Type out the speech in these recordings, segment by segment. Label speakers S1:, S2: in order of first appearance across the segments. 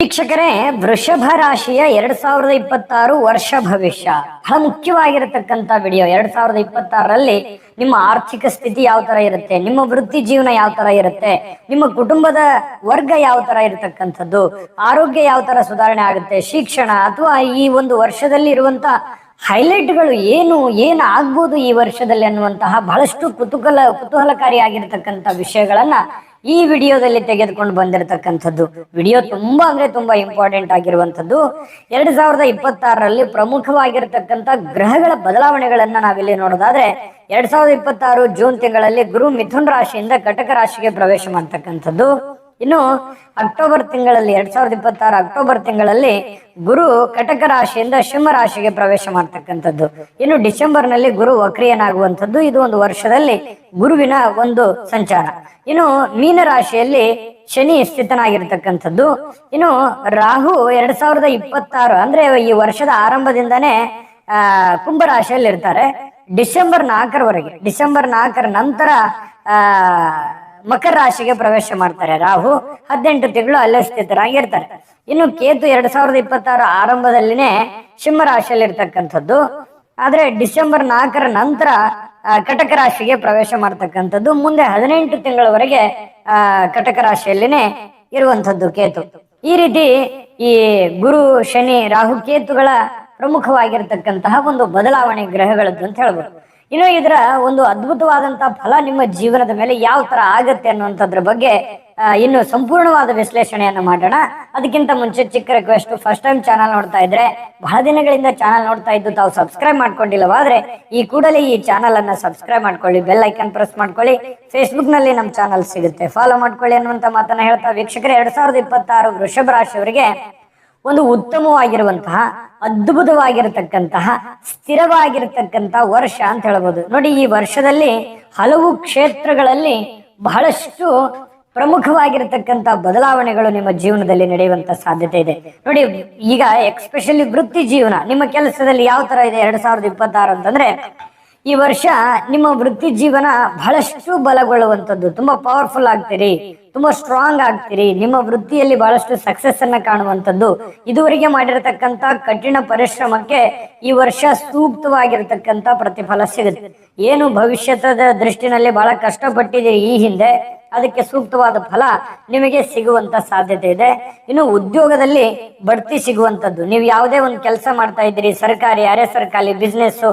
S1: ವೀಕ್ಷಕರೇ ವೃಷಭ ರಾಶಿಯ ಎರಡ್ ಸಾವಿರದ ಇಪ್ಪತ್ತಾರು ವರ್ಷ ಭವಿಷ್ಯ. ಬಹಳ ಮುಖ್ಯವಾಗಿರತಕ್ಕಂತ ವಿಡಿಯೋ ಎರಡ್ ಸಾವಿರದ ಇಪ್ಪತ್ತಾರರಲ್ಲಿ ನಿಮ್ಮ ಆರ್ಥಿಕ ಸ್ಥಿತಿ ಯಾವ ತರ ಇರುತ್ತೆ? ನಿಮ್ಮ ವೃತ್ತಿ ಜೀವನ ಯಾವ ತರ ಇರುತ್ತೆ? ನಿಮ್ಮ ಕುಟುಂಬದ ವರ್ಗ ಯಾವ ತರ ಇರತಕ್ಕಂಥದ್ದು? ಆರೋಗ್ಯ ಯಾವ ತರ ಸುಧಾರಣೆ ಆಗುತ್ತೆ? ಶಿಕ್ಷಣ ಅಥವಾ ಈ ಒಂದು ವರ್ಷದಲ್ಲಿ ಇರುವಂತ ಹೈಲೈಟ್ಗಳು ಏನು ಏನು ಆಗ್ಬೋದು ಈ ವರ್ಷದಲ್ಲಿ ಅನ್ನುವಂತಹ ಬಹಳಷ್ಟು ಕುತೂಹಲ ಕುತೂಹಲಕಾರಿಯಾಗಿರ್ತಕ್ಕಂಥ ವಿಷಯಗಳನ್ನ ಈ ವಿಡಿಯೋದಲ್ಲಿ ತೆಗೆದುಕೊಂಡು ಬಂದಿರತಕ್ಕಂಥದ್ದು. ವಿಡಿಯೋ ತುಂಬಾ ಅಂದ್ರೆ ತುಂಬಾ ಇಂಪಾರ್ಟೆಂಟ್ ಆಗಿರುವಂಥದ್ದು. ಎರಡ್ ಸಾವಿರದ ಇಪ್ಪತ್ತಾರರಲ್ಲಿ ಪ್ರಮುಖವಾಗಿರತಕ್ಕಂಥ ಗ್ರಹಗಳ ಬದಲಾವಣೆಗಳನ್ನ ನಾವಿಲ್ಲಿ ನೋಡೋದಾದ್ರೆ, ಎರಡ್ ಸಾವಿರದ ಇಪ್ಪತ್ತಾರು ಜೂನ್ ತಿಂಗಳಲ್ಲಿ ಗುರು ಮಿಥುನ್ ರಾಶಿಯಿಂದ ಕಟಕ ರಾಶಿಗೆ ಪ್ರವೇಶ ಮಾಡ್ತಕ್ಕಂಥದ್ದು. ಇನ್ನು ಅಕ್ಟೋಬರ್ ತಿಂಗಳಲ್ಲಿ, ಎರಡ್ ಸಾವಿರದ ಇಪ್ಪತ್ತಾರು ಅಕ್ಟೋಬರ್ ತಿಂಗಳಲ್ಲಿ ಗುರು ಕಟಕ ರಾಶಿಯಿಂದ ಸಿಂಹ ರಾಶಿಗೆ ಪ್ರವೇಶ ಮಾಡ್ತಕ್ಕಂಥದ್ದು. ಇನ್ನು ಡಿಸೆಂಬರ್ನಲ್ಲಿ ಗುರು ವಕ್ರಿಯನಾಗುವಂಥದ್ದು. ಇದು ಒಂದು ವರ್ಷದಲ್ಲಿ ಗುರುವಿನ ಒಂದು ಸಂಚಾರ. ಇನ್ನು ಮೀನ ರಾಶಿಯಲ್ಲಿ ಶನಿ ಸ್ಥಿತನಾಗಿರ್ತಕ್ಕಂಥದ್ದು. ಇನ್ನು ರಾಹು ಎರಡ್ ಸಾವಿರದ ಇಪ್ಪತ್ತಾರು ಅಂದ್ರೆ ಈ ವರ್ಷದ ಆರಂಭದಿಂದನೇ, ಆ ಕುಂಭರಾಶಿಯಲ್ಲಿ ಇರ್ತಾರೆ ಡಿಸೆಂಬರ್ ನಾಲ್ಕರವರೆಗೆ. ಡಿಸೆಂಬರ್ ನಾಲ್ಕರ ನಂತರ, ಆ ಮಕರ ರಾಶಿಗೆ ಪ್ರವೇಶ ಮಾಡ್ತಾರೆ. ರಾಹು ಹದಿನೆಂಟು ತಿಂಗಳು ಅಲ್ಲೇ ಸ್ಥಿತರಾಗಿರ್ತಾರೆ. ಇನ್ನು ಕೇತು ಎರಡ್ ಸಾವಿರದ ಇಪ್ಪತ್ತಾರು ಆರಂಭದಲ್ಲಿನೇ ಸಿಂಹ ರಾಶಿಯಲ್ಲಿ ಇರ್ತಕ್ಕಂಥದ್ದು. ಆದ್ರೆ ಡಿಸೆಂಬರ್ ನಾಲ್ಕರ ನಂತರ ಕಟಕ ರಾಶಿಗೆ ಪ್ರವೇಶ ಮಾಡ್ತಕ್ಕಂಥದ್ದು. ಮುಂದೆ ಹದಿನೆಂಟು ತಿಂಗಳವರೆಗೆ, ಆ, ಕಟಕ ರಾಶಿಯಲ್ಲಿನೇ ಇರುವಂತದ್ದು ಕೇತು. ಈ ರೀತಿ ಈ ಗುರು, ಶನಿ, ರಾಹು ಕೇತುಗಳ ಪ್ರಮುಖವಾಗಿರ್ತಕ್ಕಂತಹ ಒಂದು ಬದಲಾವಣೆ ಗ್ರಹಗಳದ್ದು ಅಂತ ಹೇಳ್ಬೋದು. ಇನ್ನು ಇದರ ಒಂದು ಅದ್ಭುತವಾದಂತಹ ಫಲ ನಿಮ್ಮ ಜೀವನದ ಮೇಲೆ ಯಾವ ತರ ಆಗತ್ತೆ ಅನ್ನುವಂಥದ್ರ ಬಗ್ಗೆ ಇನ್ನು ಸಂಪೂರ್ಣವಾದ ವಿಶ್ಲೇಷಣೆಯನ್ನು ಮಾಡೋಣ. ಅದಕ್ಕಿಂತ ಮುಂಚೆ ಚಿಕ್ಕ ರಿಕ್ವೆಸ್ಟ್ ಫಸ್ಟ್ ಟೈಮ್ ಚಾನಲ್ ನೋಡ್ತಾ ಇದ್ರೆ, ಬಹಳ ದಿನಗಳಿಂದ ಚಾನಲ್ ನೋಡ್ತಾ ಇದ್ದು ತಾವು ಸಬ್ಸ್ಕ್ರೈಬ್ ಮಾಡ್ಕೊಂಡಿಲ್ಲವಾದ್ರೆ ಈ ಕೂಡಲೇ ಈ ಚಾನಲ್ ಅನ್ನ ಸಬ್ಸ್ಕ್ರೈಬ್ ಮಾಡ್ಕೊಳ್ಳಿ ಬೆಲ್ ಐಕನ್ ಪ್ರೆಸ್ ಮಾಡ್ಕೊಳ್ಳಿ. ಫೇಸ್ಬುಕ್ನಲ್ಲಿ ನಮ್ಮ ಚಾನಲ್ ಸಿಗುತ್ತೆ. ಫಾಲೋ ಮಾಡ್ಕೊಳ್ಳಿ ಅನ್ನುವಂತ ಮಾತನ್ನ ಹೇಳ್ತಾ ವೀಕ್ಷಕರೇ, ಎರಡ್ ಸಾವಿರದ ಇಪ್ಪತ್ತಾರು ವೃಷಭ ರಾಶಿಯವರಿಗೆ ಒಂದು ಉತ್ತಮವಾಗಿರುವಂತಹ, ಅದ್ಭುತವಾಗಿರತಕ್ಕಂತಹ ಸ್ಥಿರವಾಗಿರತಕ್ಕಂತಹ ವರ್ಷ ಅಂತ ಹೇಳ್ಬೋದು. ನೋಡಿ, ಈ ವರ್ಷದಲ್ಲಿ ಹಲವು ಕ್ಷೇತ್ರಗಳಲ್ಲಿ ಬಹಳಷ್ಟು ಪ್ರಮುಖವಾಗಿರತಕ್ಕಂತ ಬದಲಾವಣೆಗಳು ನಿಮ್ಮ ಜೀವನದಲ್ಲಿ ನಡೆಯುವಂತ ಸಾಧ್ಯತೆ ಇದೆ. ನೋಡಿ, ಈಗ ಎಕ್ಸ್ಪೆಷಲಿ ವೃತ್ತಿ ಜೀವನ, ನಿಮ್ಮ ಕೆಲಸದಲ್ಲಿ ಯಾವ ತರ ಇದೆ ಎರಡ್ ಸಾವಿರದ ಇಪ್ಪತ್ತಾರು ಅಂತಂದ್ರೆ ಈ ವರ್ಷ ನಿಮ್ಮ ವೃತ್ತಿ ಜೀವನ ಬಹಳಷ್ಟು ಬಲಗೊಳ್ಳುವಂಥದ್ದು. ತುಂಬಾ ಪವರ್ಫುಲ್ ಆಗ್ತೀರಿ. ತುಂಬಾ ಸ್ಟ್ರಾಂಗ್ ಆಗ್ತೀರಿ. ನಿಮ್ಮ ವೃತ್ತಿಯಲ್ಲಿ ಬಹಳಷ್ಟು ಸಕ್ಸಸ್ ಅನ್ನ ಕಾಣುವಂಥದ್ದು. ಇದುವರೆಗೆ ಮಾಡಿರತಕ್ಕಂತ ಕಠಿಣ ಪರಿಶ್ರಮಕ್ಕೆ ಈ ವರ್ಷ ಸೂಕ್ತವಾಗಿರತಕ್ಕಂತ ಪ್ರತಿಫಲ ಸಿಗುತ್ತೆ. ಏನು ಭವಿಷ್ಯದ ದೃಷ್ಟಿನಲ್ಲಿ ಬಹಳ ಕಷ್ಟಪಟ್ಟಿದ್ದೀರಿ ಈ ಹಿಂದೆ. ಅದಕ್ಕೆ ಸೂಕ್ತವಾದ ಫಲ ನಿಮಗೆ ಸಿಗುವಂತ ಸಾಧ್ಯತೆ ಇದೆ. ಇನ್ನು ಉದ್ಯೋಗದಲ್ಲಿ ಬಡ್ತಿ ಸಿಗುವಂತದ್ದು. ನೀವು ಯಾವುದೇ ಒಂದು ಕೆಲಸ ಮಾಡ್ತಾ ಇದ್ದೀರಿ, ಸರ್ಕಾರಿ, ಅರೆ ಸರ್ಕಾರಿ ಬಿಸ್ನೆಸ್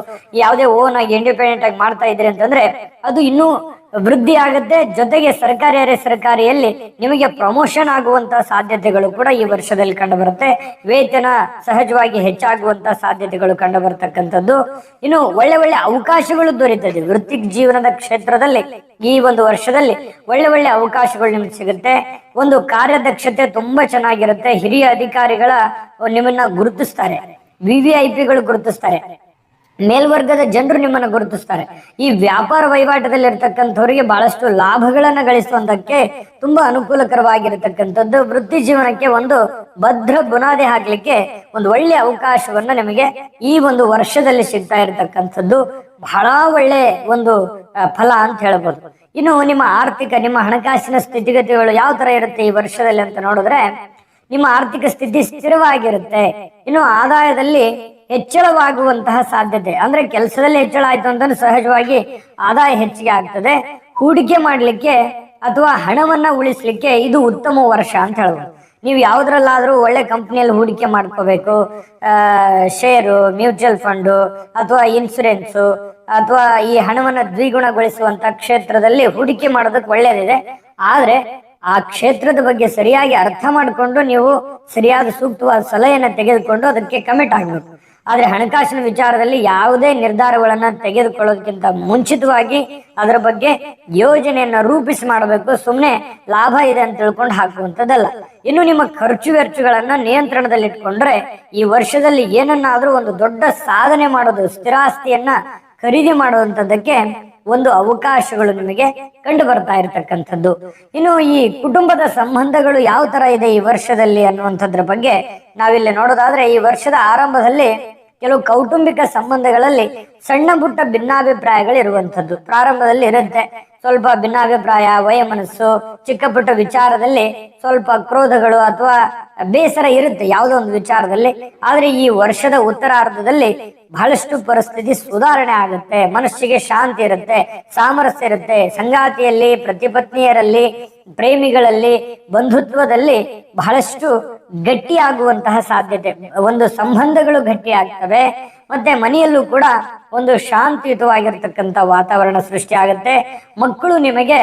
S1: ಯಾವುದೇ ಓನ್ ಆಗಿ ಇಂಡಿಪೆಂಡೆಂಟ್ ಆಗಿ ಮಾಡ್ತಾ ಇದ್ದೀರಿ ಅಂತಂದ್ರೆ ಅದು ಇನ್ನೂ ವೃದ್ಧಿ ಆಗುತ್ತೆ ಜೊತೆಗೆ ಸರ್ಕಾರಿ ಅರೆ ಸರ್ಕಾರಿಯಲ್ಲಿ ನಿಮಗೆ ಪ್ರಮೋಷನ್ ಆಗುವಂತಹ ಸಾಧ್ಯತೆಗಳು ಕೂಡ ಈ ವರ್ಷದಲ್ಲಿ ಕಂಡು ಬರುತ್ತೆ ವೇತನ ಸಹಜವಾಗಿ ಹೆಚ್ಚಾಗುವಂತ ಸಾಧ್ಯತೆಗಳು ಕಂಡು ಬರತಕ್ಕಂಥದ್ದು ಇನ್ನು ಒಳ್ಳೆ ಒಳ್ಳೆ ಅವಕಾಶಗಳು ದೊರೀತದೆ ವೃತ್ತಿ ಜೀವನದ ಕ್ಷೇತ್ರದಲ್ಲಿ. ಈ ಒಂದು ವರ್ಷದಲ್ಲಿ ಒಳ್ಳೆ ಒಳ್ಳೆ ಅವಕಾಶಗಳು ನಿಮ್ಗೆ ಸಿಗುತ್ತೆ. ಒಂದು ಕಾರ್ಯದಕ್ಷತೆ ತುಂಬಾ ಚೆನ್ನಾಗಿರುತ್ತೆ. ಹಿರಿಯ ಅಧಿಕಾರಿಗಳ ನಿಮ್ಮನ್ನ ಗುರುತಿಸ್ತಾರೆ. ವಿ ವಿ ಐ ಗುರುತಿಸ್ತಾರೆ. ಮೇಲ್ವರ್ಗದ ಜನರು ನಿಮ್ಮನ್ನು ಗುರುತಿಸ್ತಾರೆ. ಈ ವ್ಯಾಪಾರ ವಹಿವಾಟದಲ್ಲಿ ಇರ್ತಕ್ಕಂಥವ್ರಿಗೆ ಬಹಳಷ್ಟು ಲಾಭಗಳನ್ನ ಗಳಿಸುವಂತಕ್ಕೆ ತುಂಬಾ ಅನುಕೂಲಕರವಾಗಿರತಕ್ಕಂಥದ್ದು ವೃತ್ತಿ ಜೀವನಕ್ಕೆ ಒಂದು ಭದ್ರ ಬುನಾದಿ ಹಾಕ್ಲಿಕ್ಕೆ ಒಂದು ಒಳ್ಳೆ ಅವಕಾಶವನ್ನ ನಿಮಗೆ ಈ ಒಂದು ವರ್ಷದಲ್ಲಿ ಸಿಗ್ತಾ ಇರತಕ್ಕಂಥದ್ದು ಬಹಳ ಒಳ್ಳೆ ಒಂದು ಫಲ ಅಂತ ಹೇಳ್ಬೋದು. ಇನ್ನು ನಿಮ್ಮ ಆರ್ಥಿಕ, ನಿಮ್ಮ ಹಣಕಾಸಿನ ಸ್ಥಿತಿಗತಿಗಳು ಯಾವ ತರ ಇರುತ್ತೆ ಈ ವರ್ಷದಲ್ಲಿ ಅಂತ ನೋಡಿದ್ರೆ ನಿಮ್ಮ ಆರ್ಥಿಕ ಸ್ಥಿತಿ ಸ್ಥಿರವಾಗಿರುತ್ತೆ. ಇನ್ನು ಆದಾಯದಲ್ಲಿ ಹೆಚ್ಚಳವಾಗುವಂತಹ ಸಾಧ್ಯತೆ. ಅಂದ್ರೆ ಕೆಲಸದಲ್ಲಿ ಹೆಚ್ಚಳ ಆಯ್ತು ಅಂತಂದ್ರೆ ಸಹಜವಾಗಿ ಆದಾಯ ಹೆಚ್ಚಿಗೆ ಆಗ್ತದೆ. ಹೂಡಿಕೆ ಮಾಡಲಿಕ್ಕೆ ಅಥವಾ ಹಣವನ್ನ ಉಳಿಸ್ಲಿಕ್ಕೆ ಇದು ಉತ್ತಮ ವರ್ಷ ಅಂತ ಹೇಳ್ಬೋದು. ನೀವು ಯಾವ್ದ್ರಲ್ಲಾದ್ರೂ ಒಳ್ಳೆ ಕಂಪ್ನಿಯಲ್ಲಿ ಹೂಡಿಕೆ ಮಾಡ್ಕೋಬೇಕು. ಆ, ಶೇರು, ಮ್ಯೂಚುವಲ್ ಫಂಡು ಅಥವಾ ಇನ್ಸೂರೆನ್ಸು ಅಥವಾ ಈ ಹಣವನ್ನ ದ್ವಿಗುಣಗೊಳಿಸುವಂತ ಕ್ಷೇತ್ರದಲ್ಲಿ ಹೂಡಿಕೆ ಮಾಡೋದಕ್ಕೆ ಒಳ್ಳೇದಿದೆ. ಆದ್ರೆ ಆ ಕ್ಷೇತ್ರದ ಬಗ್ಗೆ ಸರಿಯಾಗಿ ಅರ್ಥ ಮಾಡಿಕೊಂಡು ನೀವು ಸರಿಯಾದ ಸೂಕ್ತವಾದ ಸಲಹೆಯನ್ನ ತೆಗೆದುಕೊಂಡು ಅದಕ್ಕೆ ಕಮಿಟ್ ಆಗ್ಬೇಕು. ಆದ್ರೆ ಹಣಕಾಸಿನ ವಿಚಾರದಲ್ಲಿ ಯಾವುದೇ ನಿರ್ಧಾರಗಳನ್ನ ತೆಗೆದುಕೊಳ್ಳೋದಕ್ಕಿಂತ ಮುಂಚಿತವಾಗಿ ಅದರ ಬಗ್ಗೆ ಯೋಜನೆಯನ್ನ ರೂಪಿಸಿ ಮಾಡಬೇಕು. ಸುಮ್ಮನೆ ಲಾಭ ಇದೆ ಅಂತ ತಿಳ್ಕೊಂಡು ಹಾಕುವಂಥದ್ದಲ್ಲ. ಇನ್ನು ನಿಮ್ಮ ಖರ್ಚು ವೆಚ್ಚಗಳನ್ನ ನಿಯಂತ್ರಣದಲ್ಲಿಟ್ಕೊಂಡ್ರೆ ಈ ವರ್ಷದಲ್ಲಿ ಏನನ್ನಾದ್ರೂ ಒಂದು ದೊಡ್ಡ ಸಾಧನೆ ಮಾಡೋದು, ಸ್ಥಿರಾಸ್ತಿಯನ್ನ ಖರೀದಿ ಮಾಡುವಂತದ್ದಕ್ಕೆ ಒಂದು ಅವಕಾಶಗಳು ನಿಮಗೆ ಕಂಡು ಬರ್ತಾ ಇರತಕ್ಕಂಥದ್ದು. ಇನ್ನು ಈ ಕುಟುಂಬದ ಸಂಬಂಧಗಳು ಯಾವ ತರ ಇದೆ ಈ ವರ್ಷದಲ್ಲಿ ಅನ್ನುವಂಥದ್ರ ಬಗ್ಗೆ ನಾವಿಲ್ಲಿ ನೋಡೋದಾದ್ರೆ ಈ ವರ್ಷದ ಆರಂಭದಲ್ಲಿ ಕೆಲವು ಕೌಟುಂಬಿಕ ಸಂಬಂಧಗಳಲ್ಲಿ ಸಣ್ಣ ಪುಟ್ಟ ಭಿನ್ನಾಭಿಪ್ರಾಯಗಳು ಇರುವಂತದ್ದು ಪ್ರಾರಂಭದಲ್ಲಿ ಇರುತ್ತೆ. ಸ್ವಲ್ಪ ಭಿನ್ನಾಭಿಪ್ರಾಯ ವಯಮನಸ್ಸು ಚಿಕ್ಕ ಪುಟ್ಟ ವಿಚಾರದಲ್ಲಿ ಸ್ವಲ್ಪ ಕ್ರೋಧಗಳು ಅಥವಾ ಬೇಸರ ಇರುತ್ತೆ ಯಾವುದೋ ಒಂದು ವಿಚಾರದಲ್ಲಿ. ಆದ್ರೆ ಈ ವರ್ಷದ ಉತ್ತರಾರ್ಧದಲ್ಲಿ ಬಹಳಷ್ಟು ಪರಿಸ್ಥಿತಿ ಸುಧಾರಣೆ ಆಗುತ್ತೆ. ಮನಸ್ಸಿಗೆ ಶಾಂತಿ ಇರುತ್ತೆ, ಸಾಮರಸ್ಯ ಇರುತ್ತೆ. ಸಂಗಾತಿಯಲ್ಲಿ ಪ್ರತಿಪತ್ನಿಯರಲ್ಲಿ ಪ್ರೇಮಿಗಳಲ್ಲಿ, ಬಂಧುತ್ವದಲ್ಲಿ ಬಹಳಷ್ಟು ಗಟ್ಟಿಯಾಗುವಂತಹ ಸಾಧ್ಯತೆ. ಒಂದು ಸಂಬಂಧಗಳು ಗಟ್ಟಿ ಆಗ್ತವೆ ಮತ್ತೆ ಮನೆಯಲ್ಲೂ ಕೂಡ ಒಂದು ಶಾಂತಿಯುತವಾಗಿರ್ತಕ್ಕಂಥ ವಾತಾವರಣ ಸೃಷ್ಟಿ ಆಗುತ್ತೆ. ಮಕ್ಕಳು ನಿಮಗೆ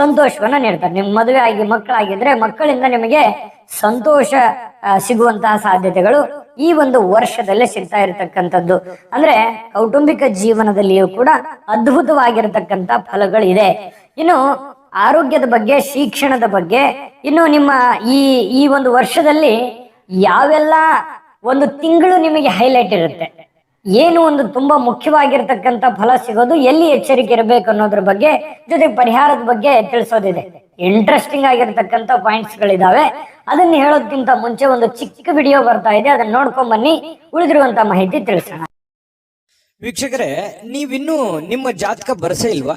S1: ಸಂತೋಷವನ್ನ ನೀಡ್ತಾರೆ. ನಿಮ್ ಮದುವೆ ಆಗಿ ಮಕ್ಕಳಾಗಿದ್ರೆ ಮಕ್ಕಳಿಂದ ನಿಮಗೆ ಸಂತೋಷ ಸಿಗುವಂತಹ ಸಾಧ್ಯತೆಗಳು ಈ ಒಂದು ವರ್ಷದಲ್ಲೇ ಸಿಗ್ತಾ ಇರತಕ್ಕಂಥದ್ದು. ಅಂದ್ರೆ ಕೌಟುಂಬಿಕ ಜೀವನದಲ್ಲಿಯೂ ಕೂಡ ಅದ್ಭುತವಾಗಿರತಕ್ಕಂಥ ಫಲಗಳಿದೆ. ಇನ್ನು ಆರೋಗ್ಯದ ಬಗ್ಗೆ, ಶಿಕ್ಷಣದ ಬಗ್ಗೆ, ಇನ್ನು ನಿಮ್ಮ ಈ ಈ ಒಂದು ವರ್ಷದಲ್ಲಿ ಯಾವೆಲ್ಲ ಒಂದು ತಿಂಗಳು ನಿಮಗೆ ಹೈಲೈಟ್ ಇರುತ್ತೆ. ಏನು ಒಂದು ತುಂಬಾ ಮುಖ್ಯವಾಗಿರ್ತಕ್ಕಂಥ ಫಲ ಸಿಗೋದು ಎಲ್ಲಿ ಎಚ್ಚರಿಕೆ ಇರಬೇಕು ಅನ್ನೋದ್ರ ಬಗ್ಗೆ ಜೊತೆ ಪರಿಹಾರದ ಬಗ್ಗೆ ತಿಳಿಸೋದಿದೆ. ಇಂಟ್ರೆಸ್ಟಿಂಗ್ ಆಗಿರ್ತಕ್ಕಂಥ ಪಾಯಿಂಟ್ಸ್ ಗಳಿದಾವೆ ಅದನ್ನ ಹೇಳೋದಕ್ಕಿಂತ ಮುಂಚೆ ಒಂದು ಚಿಕ್ಕ ವಿಡಿಯೋ ಬರ್ತಾ ಇದೆ, ಅದನ್ನ ನೋಡ್ಕೊಂಡ್ ಬನ್ನಿ. ಉಳಿದಿರುವಂತ ಮಾಹಿತಿ ತಿಳಿಸೋಣ.
S2: ವೀಕ್ಷಕರೇ, ನೀವಿನ್ನೂ ನಿಮ್ಮ ಜಾತಕ ಬರಸೇ ಇಲ್ವಾ?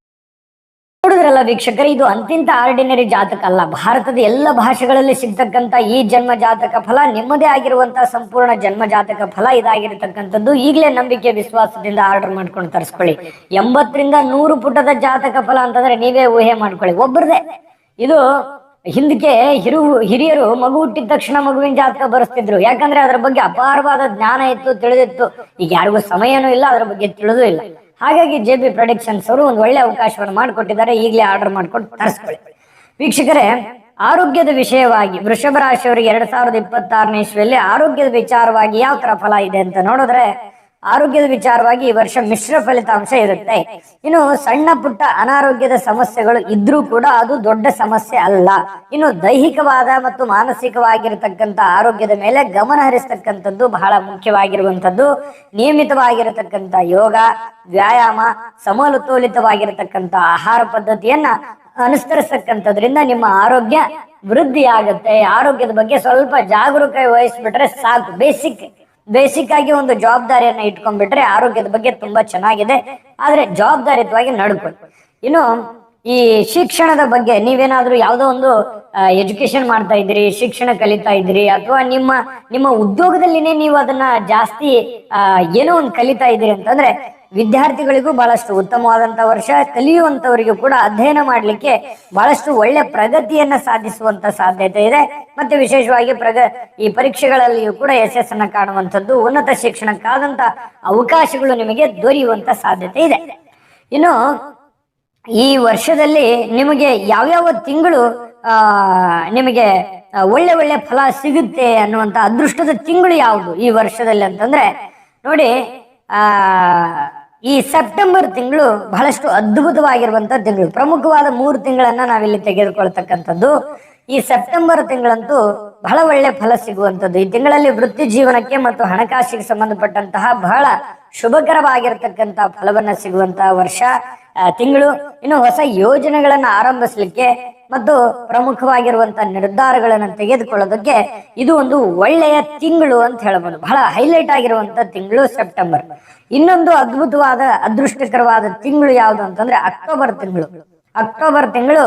S1: ನೋಡಿದ್ರಲ್ಲ ವೀಕ್ಷಕರೇ, ಇದು ಅಂತಿಂತ ಆರ್ಡಿನರಿ ಜಾತಕ ಅಲ್ಲ. ಭಾರತದ ಎಲ್ಲ ಭಾಷೆಗಳಲ್ಲಿ ಸಿಗ್ತಕ್ಕಂಥ ಈ ಜನ್ಮ ಜಾತಕ ಫಲ ನಿಮ್ಮದೇ ಆಗಿರುವಂತಹ ಸಂಪೂರ್ಣ ಜನ್ಮ ಜಾತಕ ಫಲ ಇದಾಗಿರತಕ್ಕಂಥದ್ದು. ಈಗಲೇ ನಂಬಿಕೆ, ವಿಶ್ವಾಸದಿಂದ ಆರ್ಡರ್ ಮಾಡ್ಕೊಂಡು ತರಿಸ್ಕೊಳ್ಳಿ. ಎಂಬತ್ತರಿಂದ ನೂರು ಪುಟದ ಜಾತಕ ಫಲ ಅಂತಂದ್ರೆ ನೀವೇ ಊಹೆ ಮಾಡ್ಕೊಳ್ಳಿ. ಒಬ್ಬರದೇ ಇದು ಹಿಂದಕ್ಕೆ ಹಿರು, ಹಿರಿಯರು ಮಗು ಹುಟ್ಟಿದ ತಕ್ಷಣ ಮಗುವಿನ ಜಾತಕ ಬರೆಸ್ತಿದ್ರು. ಯಾಕಂದ್ರೆ ಅದರ ಬಗ್ಗೆ ಅಪಾರವಾದ ಜ್ಞಾನ ಇತ್ತು, ತಿಳಿದಿತ್ತು. ಈಗ ಯಾರಿಗೂ ಸಮಯನೂ ಇಲ್ಲ, ಅದರ ಬಗ್ಗೆ ತಿಳಿದೂ ಇಲ್ಲ. ಹಾಗಾಗಿ ಜೆ ಬಿ ಪ್ರೊಡಕ್ಷನ್ಸ್ ಅವರು ಒಂದು ಒಳ್ಳೆ ಅವಕಾಶವನ್ನು ಮಾಡಿಕೊಟ್ಟಿದ್ದಾರೆ. ಈಗಲೇ ಆರ್ಡರ್ ಮಾಡ್ಕೊಂಡು ತರಿಸ್ಕೊಳ್ಳಿ. ವೀಕ್ಷಕರೇ, ಆರೋಗ್ಯದ ವಿಷಯವಾಗಿ ವೃಷಭ ರಾಶಿಯವರಿಗೆ ಎರಡ್ ಸಾವಿರದ ಇಪ್ಪತ್ತಾರನೇ ಇಸ್ವಿಯಲ್ಲಿ ಆರೋಗ್ಯದ ವಿಚಾರವಾಗಿ ಯಾವ ತರ ಫಲ ಇದೆ ಅಂತ ನೋಡಿದ್ರೆ ಆರೋಗ್ಯದ ವಿಚಾರವಾಗಿ ಈ ವರ್ಷ ಮಿಶ್ರ ಫಲಿತಾಂಶ ಇರುತ್ತೆ. ಇನ್ನು ಸಣ್ಣ ಪುಟ್ಟ ಅನಾರೋಗ್ಯದ ಸಮಸ್ಯೆಗಳು ಇದ್ರೂ ಕೂಡ ಅದು ದೊಡ್ಡ ಸಮಸ್ಯೆ ಅಲ್ಲ. ಇನ್ನು ದೈಹಿಕವಾದ ಮತ್ತು ಮಾನಸಿಕವಾಗಿರತಕ್ಕಂಥ ಆರೋಗ್ಯದ ಮೇಲೆ ಗಮನ ಹರಿಸ್ತಕ್ಕಂಥದ್ದು ಬಹಳ ಮುಖ್ಯವಾಗಿರುವಂಥದ್ದು. ನಿಯಮಿತವಾಗಿರತಕ್ಕಂಥ ಯೋಗ, ವ್ಯಾಯಾಮ, ಸಮತೋಲಿತವಾಗಿರತಕ್ಕಂಥ ಆಹಾರ ಪದ್ಧತಿಯನ್ನ ಅನುಸರಿಸತಕ್ಕಂಥದ್ರಿಂದ ನಿಮ್ಮ ಆರೋಗ್ಯ ವೃದ್ಧಿ ಆಗುತ್ತೆ ಆರೋಗ್ಯದ ಬಗ್ಗೆ ಸ್ವಲ್ಪ ಜಾಗರೂಕ ವಹಿಸ್ಬಿಟ್ರೆ ಸಾಕು. ಬೇಸಿಕ್ ಬೇಸಿಕ್ ಆಗಿ ಒಂದು ಜವಾಬ್ದಾರಿಯನ್ನ ಇಟ್ಕೊಂಡ್ಬಿಟ್ರೆ ಆರೋಗ್ಯದ ಬಗ್ಗೆ ತುಂಬಾ ಚೆನ್ನಾಗಿದೆ. ಆದ್ರೆ ಜವಾಬ್ದಾರಿಯುತವಾಗಿ ನಡ್ಕೊಳ್ಳಿ. ಇನ್ನು ಈ ಶಿಕ್ಷಣದ ಬಗ್ಗೆ ನೀವೇನಾದ್ರೂ ಯಾವುದೋ ಒಂದು ಎಜುಕೇಶನ್ ಮಾಡ್ತಾ ಇದ್ದೀರಿ, ಶಿಕ್ಷಣ ಕಲಿತಾ ಇದ್ದೀರಿ, ಅಥವಾ ನಿಮ್ಮ ನಿಮ್ಮ ಉದ್ಯೋಗದಲ್ಲಿನೇ ನೀವು ಅದನ್ನ ಜಾಸ್ತಿ ಏನೋ ಒಂದು ಕಲಿತಾ ಇದ್ದೀರಿ ಅಂತಂದ್ರೆ ವಿದ್ಯಾರ್ಥಿಗಳಿಗೂ ಬಹಳಷ್ಟು ಉತ್ತಮವಾದಂಥ ವರ್ಷ ಕಲಿಯುವಂಥವರಿಗೂ ಕೂಡ ಅಧ್ಯಯನ ಮಾಡಲಿಕ್ಕೆ ಬಹಳಷ್ಟು ಒಳ್ಳೆ ಪ್ರಗತಿಯನ್ನ ಸಾಧಿಸುವಂತ ಸಾಧ್ಯತೆ ಇದೆ. ಮತ್ತೆ ವಿಶೇಷವಾಗಿ ಪ್ರಗ, ಈ ಪರೀಕ್ಷೆಗಳಲ್ಲಿಯೂ ಕೂಡ ಯಶಸ್ಸನ್ನ ಕಾಣುವಂಥದ್ದು, ಉನ್ನತ ಶಿಕ್ಷಣಕ್ಕಾದಂಥ ಅವಕಾಶಗಳು ನಿಮಗೆ ದೊರೆಯುವಂಥ ಸಾಧ್ಯತೆ ಇದೆ. ಇನ್ನು, ಈ ವರ್ಷದಲ್ಲಿ ನಿಮಗೆ ಯಾವ್ಯಾವ ತಿಂಗಳು ನಿಮಗೆ ಒಳ್ಳೆ ಒಳ್ಳೆ ಫಲ ಸಿಗುತ್ತೆ ಅನ್ನುವಂಥ ಅದೃಷ್ಟದ ತಿಂಗಳು ಯಾವುದು ಈ ವರ್ಷದಲ್ಲಿ ಅಂತಂದ್ರೆ, ನೋಡಿ, ಆ ಈ ಸೆಪ್ಟೆಂಬರ್ ತಿಂಗಳು ಬಹಳಷ್ಟು ಅದ್ಭುತವಾಗಿರುವಂತ ತಿಂಗಳು. ಪ್ರಮುಖವಾದ ಮೂರು ತಿಂಗಳನ್ನ ನಾವಿಲ್ಲಿ ತೆಗೆದುಕೊಳ್ತಕ್ಕಂಥದ್ದು. ಈ ಸೆಪ್ಟೆಂಬರ್ ತಿಂಗಳಂತೂ ಬಹಳ ಒಳ್ಳೆ ಫಲ ಸಿಗುವಂಥದ್ದು. ಈ ತಿಂಗಳಲ್ಲಿ ವೃತ್ತಿ ಜೀವನಕ್ಕೆ ಮತ್ತು ಹಣಕಾಸಿಗೆ ಸಂಬಂಧಪಟ್ಟಂತಹ ಬಹಳ ಶುಭಕರವಾಗಿರತಕ್ಕಂತಹ ಫಲವನ್ನ ಸಿಗುವಂತಹ ವರ್ಷ ತಿಂಗಳು. ಇನ್ನು ಹೊಸ ಯೋಜನೆಗಳನ್ನ ಆರಂಭಿಸಲಿಕ್ಕೆ ಮತ್ತು ಪ್ರಮುಖವಾಗಿರುವಂತ ನಿರ್ಧಾರಗಳನ್ನು ತೆಗೆದುಕೊಳ್ಳೋದಕ್ಕೆ ಇದು ಒಂದು ಒಳ್ಳೆಯ ತಿಂಗಳು ಅಂತ ಹೇಳಬಹುದು ಬಹಳ ಹೈಲೈಟ್ ಆಗಿರುವಂತ ತಿಂಗಳು ಸೆಪ್ಟೆಂಬರ್ ಇನ್ನೊಂದು ಅದ್ಭುತವಾದ, ಅದೃಷ್ಟಕರವಾದ ತಿಂಗಳು ಯಾವುದು ಅಂತಂದ್ರೆ ಅಕ್ಟೋಬರ್ ತಿಂಗಳು. ಅಕ್ಟೋಬರ್ ತಿಂಗಳು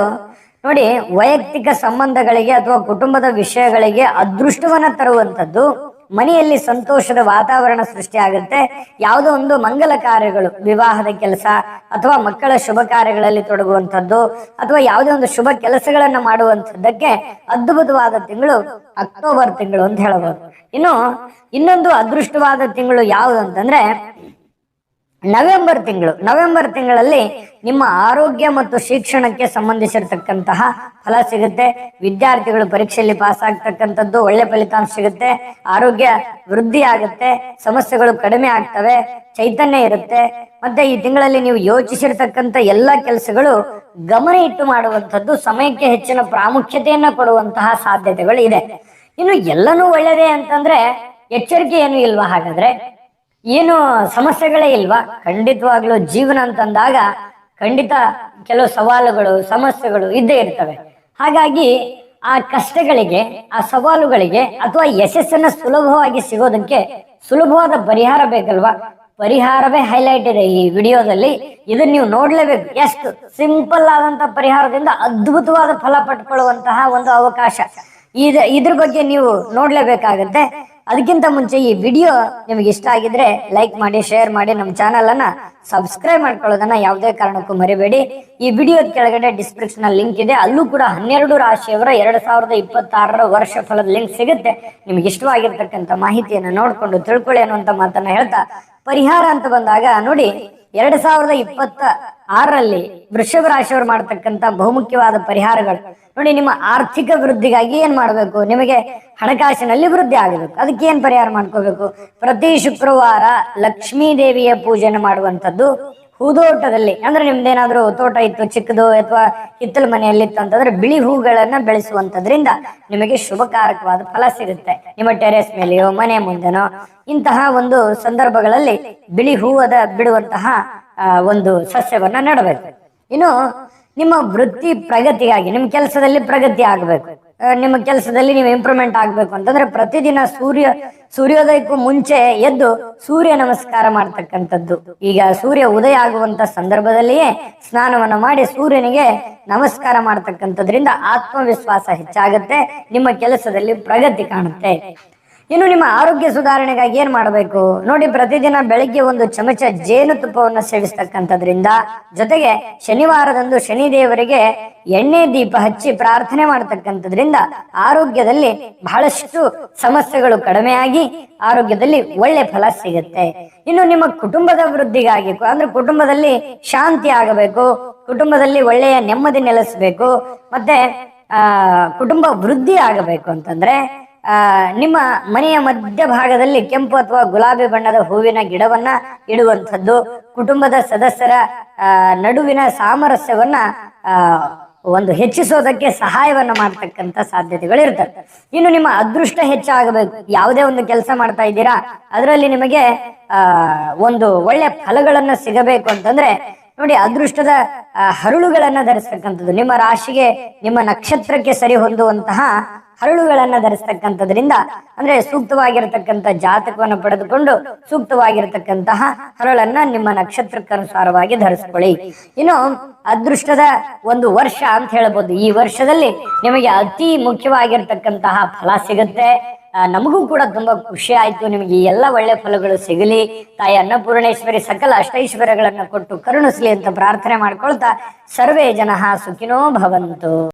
S1: ನೋಡಿ, ವೈಯಕ್ತಿಕ ಸಂಬಂಧಗಳಿಗೆ ಅಥವಾ ಕುಟುಂಬದ ವಿಷಯಗಳಿಗೆ ಅದೃಷ್ಟವನ್ನ ತರುವಂತದ್ದು ಮನೆಯಲ್ಲಿ ಸಂತೋಷದ ವಾತಾವರಣ ಸೃಷ್ಟಿ ಆಗುತ್ತೆ. ಯಾವುದೋ ಒಂದು ಮಂಗಲ ಕಾರ್ಯಗಳು, ವಿವಾಹದ ಕೆಲಸ ಅಥವಾ ಮಕ್ಕಳ ಶುಭ ಕಾರ್ಯಗಳಲ್ಲಿ ತೊಡಗುವಂಥದ್ದು ಅಥವಾ ಯಾವುದೇ ಒಂದು ಶುಭ ಕೆಲಸಗಳನ್ನ ಮಾಡುವಂಥದ್ದಕ್ಕೆ ಅದ್ಭುತವಾದ ತಿಂಗಳು ಅಕ್ಟೋಬರ್ ತಿಂಗಳು ಅಂತ ಹೇಳಬಹುದು ಇನ್ನು ಇನ್ನೊಂದು ಅದೃಷ್ಟವಾದ ತಿಂಗಳು ಯಾವುದು ಅಂತಂದ್ರೆ ನವೆಂಬರ್ ತಿಂಗಳು. ನವೆಂಬರ್ ತಿಂಗಳಲ್ಲಿ ನಿಮ್ಮ ಆರೋಗ್ಯ ಮತ್ತು ಶಿಕ್ಷಣಕ್ಕೆ ಸಂಬಂಧಿಸಿರ್ತಕ್ಕಂತಹ ಫಲ ಸಿಗುತ್ತೆ. ವಿದ್ಯಾರ್ಥಿಗಳು ಪರೀಕ್ಷೆಯಲ್ಲಿ ಪಾಸ್ ಆಗ್ತಕ್ಕಂಥದ್ದು ಒಳ್ಳೆ ಫಲಿತಾಂಶ ಸಿಗುತ್ತೆ. ಆರೋಗ್ಯ ವೃದ್ಧಿ ಆಗುತ್ತೆ. ಸಮಸ್ಯೆಗಳು ಕಡಿಮೆ ಆಗ್ತವೆ. ಚೈತನ್ಯ ಇರುತ್ತೆ. ಮತ್ತೆ ಈ ತಿಂಗಳಲ್ಲಿ ನೀವು ಯೋಚಿಸಿರ್ತಕ್ಕಂಥ ಎಲ್ಲ ಕೆಲಸಗಳು ಗಮನ ಇಟ್ಟು ಮಾಡುವಂಥದ್ದು ಸಮಯಕ್ಕೆ ಹೆಚ್ಚಿನ ಪ್ರಾಮುಖ್ಯತೆಯನ್ನ ಕೊಡುವಂತಹ ಸಾಧ್ಯತೆಗಳು ಇದೆ. ಇನ್ನು ಎಲ್ಲನೂ ಒಳ್ಳೆಯದೇ ಅಂತಂದ್ರೆ ಎಚ್ಚರಿಕೆ ಏನು ಇಲ್ವಾ? ಹಾಗಾದ್ರೆ ಏನು ಸಮಸ್ಯೆಗಳೇ ಇಲ್ವಾ? ಖಂಡಿತವಾಗ್ಲೂ ಜೀವನ ಅಂತಂದಾಗ ಖಂಡಿತ ಕೆಲವು ಸವಾಲುಗಳು, ಸಮಸ್ಯೆಗಳು ಇದ್ದೇ ಇರ್ತವೆ. ಹಾಗಾಗಿ ಆ ಕಷ್ಟಗಳಿಗೆ, ಆ ಸವಾಲುಗಳಿಗೆ ಅಥವಾ ಯಶಸ್ಸನ್ನ ಸುಲಭವಾಗಿ ಸಿಗೋದಕ್ಕೆ ಸುಲಭವಾದ ಪರಿಹಾರ ಬೇಕಲ್ವಾ? ಪರಿಹಾರವೇ ಹೈಲೈಟ್ ಇದೆ ಈ ವಿಡಿಯೋದಲ್ಲಿ. ಇದನ್ನ ನೀವು ನೋಡ್ಲೇಬೇಕು. ಎಷ್ಟು ಸಿಂಪಲ್ ಆದಂತ ಪರಿಹಾರದಿಂದ ಅದ್ಭುತವಾದ ಫಲ ಪಡ್ಕೊಳ್ಳುವಂತಹ ಒಂದು ಅವಕಾಶ. ಇದ ಇದ್ರ ಬಗ್ಗೆ ನೀವು ನೋಡ್ಲೇಬೇಕಾಗತ್ತೆ. ಅದಕ್ಕಿಂತ ಮುಂಚೆ ಈ ವಿಡಿಯೋ ನಿಮಗೆ ಇಷ್ಟ ಆಗಿದ್ರೆ ಲೈಕ್ ಮಾಡಿ, ಶೇರ್ ಮಾಡಿ, ನಮ್ಮ ಚಾನಲ್ ಅನ್ನ ಸಬ್ಸ್ಕ್ರೈಬ್ ಮಾಡ್ಕೊಳ್ಳೋದನ್ನ ಯಾವುದೇ ಕಾರಣಕ್ಕೂ ಮರಿಬೇಡಿ. ಈ ವಿಡಿಯೋದ ಕೆಳಗಡೆ ಡಿಸ್ಕ್ರಿಪ್ಷನ್ ಲಿಂಕ್ ಇದೆ. ಅಲ್ಲೂ ಕೂಡ ಹನ್ನೆರಡು ರಾಶಿಯವರ ಎರಡ್ ಸಾವಿರದ ಇಪ್ಪತ್ತಾರರ ವರ್ಷ ಫಲದ ಲಿಂಕ್ ಸಿಗುತ್ತೆ. ನಿಮ್ಗೆ ಇಷ್ಟವಾಗಿರ್ತಕ್ಕಂಥ ಮಾಹಿತಿಯನ್ನು ನೋಡ್ಕೊಂಡು ತಿಳ್ಕೊಳ್ಳಿ ಅನ್ನುವಂತ ಮಾತನ್ನ ಹೇಳ್ತಾ, ಪರಿಹಾರ ಅಂತ ಬಂದಾಗ ನೋಡಿ ಎರಡ್ ಸಾವಿರದ ಇಪ್ಪತ್ತ ಆರರಲ್ಲಿ ವೃಷಭ ರಾಶಿಯವರು ಮಾಡತಕ್ಕಂತ ಬಹುಮುಖ್ಯವಾದ ಪರಿಹಾರಗಳು. ನೋಡಿ, ನಿಮ್ಮ ಆರ್ಥಿಕ ವೃದ್ಧಿಗಾಗಿ ಏನ್ ಮಾಡ್ಬೇಕು? ನಿಮಗೆ ಹಣಕಾಸಿನಲ್ಲಿ ವೃದ್ಧಿ ಆಗಬೇಕು. ಅದಕ್ಕೆ ಏನ್ ಪರಿಹಾರ ಮಾಡ್ಕೋಬೇಕು? ಪ್ರತಿ ಶುಕ್ರವಾರ ಲಕ್ಷ್ಮೀ ದೇವಿಯ ಪೂಜೆನ ಮಾಡುವಂಥದ್ದು ಹೂದೋಟದಲ್ಲಿ. ಅಂದ್ರೆ ನಿಮ್ದೇನಾದ್ರೂ ತೋಟ ಇತ್ತು, ಚಿಕ್ಕದು ಅಥವಾ ಹಿತ್ತಲ ಮನೆಯಲ್ಲಿ ಇತ್ತು ಅಂತಂದ್ರೆ ಬಿಳಿ ಹೂಗಳನ್ನ ಬೆಳೆಸುವಂತದ್ರಿಂದ ನಿಮಗೆ ಶುಭಕಾರಕವಾದ ಫಲ ಸಿಗುತ್ತೆ. ನಿಮ್ಮ ಟೆರೆಸ್ ಮೇಲೆಯೋ, ಮನೆ ಮುಂದೆನೋ, ಇಂತಹ ಒಂದು ಸಂದರ್ಭಗಳಲ್ಲಿ ಬಿಳಿ ಹೂವದ ಬಿಡುವಂತಹ ಒಂದು ಸಸ್ಯವನ್ನ ನೆಡಬೇಕು. ಇನ್ನು ನಿಮ್ಮ ವೃತ್ತಿ ಪ್ರಗತಿಗಾಗಿ, ನಿಮ್ಮ ಕೆಲಸದಲ್ಲಿ ಪ್ರಗತಿ ಆಗಬೇಕು. ನಿಮ್ಮ ಕೆಲಸದಲ್ಲಿ ನೀವು ಇಂಪ್ರೂವ್ಮೆಂಟ್ ಆಗಬೇಕು ಅಂತಂದ್ರೆ ಪ್ರತಿದಿನ ಸೂರ್ಯ, ಸೂರ್ಯೋದಯಕ್ಕೂ ಮುಂಚೆ ಎದ್ದು ಸೂರ್ಯ ನಮಸ್ಕಾರ ಮಾಡ್ತಕ್ಕಂಥದ್ದು. ಈಗ ಸೂರ್ಯ ಉದಯ ಆಗುವಂತ ಸಂದರ್ಭದಲ್ಲಿಯೇ ಸ್ನಾನವನ್ನ ಮಾಡಿ ಸೂರ್ಯನಿಗೆ ನಮಸ್ಕಾರ ಮಾಡ್ತಕ್ಕಂಥದ್ರಿಂದ ಆತ್ಮವಿಶ್ವಾಸ ಹೆಚ್ಚಾಗುತ್ತೆ, ನಿಮ್ಮ ಕೆಲಸದಲ್ಲಿ ಪ್ರಗತಿ ಕಾಣುತ್ತೆ. ಇನ್ನು ನಿಮ್ಮ ಆರೋಗ್ಯ ಸುಧಾರಣೆಗಾಗಿ ಏನ್ ಮಾಡಬೇಕು? ನೋಡಿ, ಪ್ರತಿದಿನ ಬೆಳಿಗ್ಗೆ ಒಂದು ಚಮಚ ಜೇನುತುಪ್ಪವನ್ನು ಸೇವಿಸ್ತಕ್ಕಂಥದ್ರಿಂದ, ಜೊತೆಗೆ ಶನಿವಾರದಂದು ಶನಿ ದೇವರಿಗೆ ಎಣ್ಣೆ ದೀಪ ಹಚ್ಚಿ ಪ್ರಾರ್ಥನೆ ಮಾಡತಕ್ಕಂಥದ್ರಿಂದ ಆರೋಗ್ಯದಲ್ಲಿ ಬಹಳಷ್ಟು ಸಮಸ್ಯೆಗಳು ಕಡಿಮೆಯಾಗಿ ಆರೋಗ್ಯದಲ್ಲಿ ಒಳ್ಳೆ ಫಲ ಸಿಗುತ್ತೆ. ಇನ್ನು ನಿಮ್ಮ ಕುಟುಂಬದ ವೃದ್ಧಿಗಾಗಿ, ಅಂದ್ರೆ ಕುಟುಂಬದಲ್ಲಿ ಶಾಂತಿ ಆಗಬೇಕು, ಕುಟುಂಬದಲ್ಲಿ ಒಳ್ಳೆಯ ನೆಮ್ಮದಿ ನೆಲೆಸಬೇಕು, ಮತ್ತೆ, ಆ, ಕುಟುಂಬ ವೃದ್ಧಿ ಆಗಬೇಕು ಅಂತಂದ್ರೆ ನಿಮ್ಮ ಮನೆಯ ಮಧ್ಯಭಾಗದಲ್ಲಿ ಕೆಂಪು ಅಥವಾ ಗುಲಾಬಿ ಬಣ್ಣದ ಹೂವಿನ ಗಿಡವನ್ನ ಇಡುವಂಥದ್ದು, ಕುಟುಂಬದ ಸದಸ್ಯರ ನಡುವಿನ ಸಾಮರಸ್ಯವನ್ನ ಒಂದು ಹೆಚ್ಚಿಸೋದಕ್ಕೆ ಸಹಾಯವನ್ನ ಮಾಡ್ತಕ್ಕಂಥ ಸಾಧ್ಯತೆಗಳು ಇರ್ತವೆ ಇನ್ನು ನಿಮ್ಮ ಅದೃಷ್ಟ ಹೆಚ್ಚಾಗಬೇಕು. ಯಾವುದೇ ಒಂದು ಕೆಲಸ ಮಾಡ್ತಾ ಇದ್ದೀರಾ, ಅದರಲ್ಲಿ ನಿಮಗೆ ಒಂದು ಒಳ್ಳೆ ಫಲಗಳನ್ನ ಸಿಗಬೇಕು ಅಂತಂದ್ರೆ, ನೋಡಿ ಅದೃಷ್ಟದ ಹರಳುಗಳನ್ನ ಧರಿಸ್ತಕ್ಕಂಥದ್ದು. ನಿಮ್ಮ ರಾಶಿಗೆ, ನಿಮ್ಮ ನಕ್ಷತ್ರಕ್ಕೆ ಸರಿ ಹೊಂದುವಂತಹ ಹರಳುಗಳನ್ನ ಧರಿಸ್ತಕ್ಕಂಥದ್ರಿಂದ, ಅಂದ್ರೆ ಸೂಕ್ತವಾಗಿರತಕ್ಕಂಥ ಜಾತಕವನ್ನು ಪಡೆದುಕೊಂಡು ಸೂಕ್ತವಾಗಿರತಕ್ಕಂತಹ ಹರಳನ್ನ ನಿಮ್ಮ ನಕ್ಷತ್ರಕ್ಕನುಸಾರವಾಗಿ ಧರಿಸ್ಕೊಳ್ಳಿ. ಇನ್ನು ಅದೃಷ್ಟದ ಒಂದು ವರ್ಷ ಅಂತ ಹೇಳ್ಬೋದು. ಈ ವರ್ಷದಲ್ಲಿ ನಿಮಗೆ ಅತಿ ಮುಖ್ಯವಾಗಿರ್ತಕ್ಕಂತಹ ಫಲ ಸಿಗುತ್ತೆ. ನಮಗೂ ಕೂಡ ತುಂಬಾ ಖುಷಿ ಆಯ್ತು. ನಿಮಗೆ ಎಲ್ಲ ಒಳ್ಳೆ ಫಲಗಳು ಸಿಗಲಿ. ತಾಯಿ ಅನ್ನಪೂರ್ಣೇಶ್ವರಿ ಸಕಲ ಅಷ್ಟೈಶ್ವರ್ಯಗಳನ್ನ ಕೊಟ್ಟು ಕರುಣಿಸ್ಲಿ ಅಂತ ಪ್ರಾರ್ಥನೆ ಮಾಡ್ಕೊಳ್ತಾ ಸರ್ವೇ ಜನ ಸುಖಿನೋ ಭವಂತು.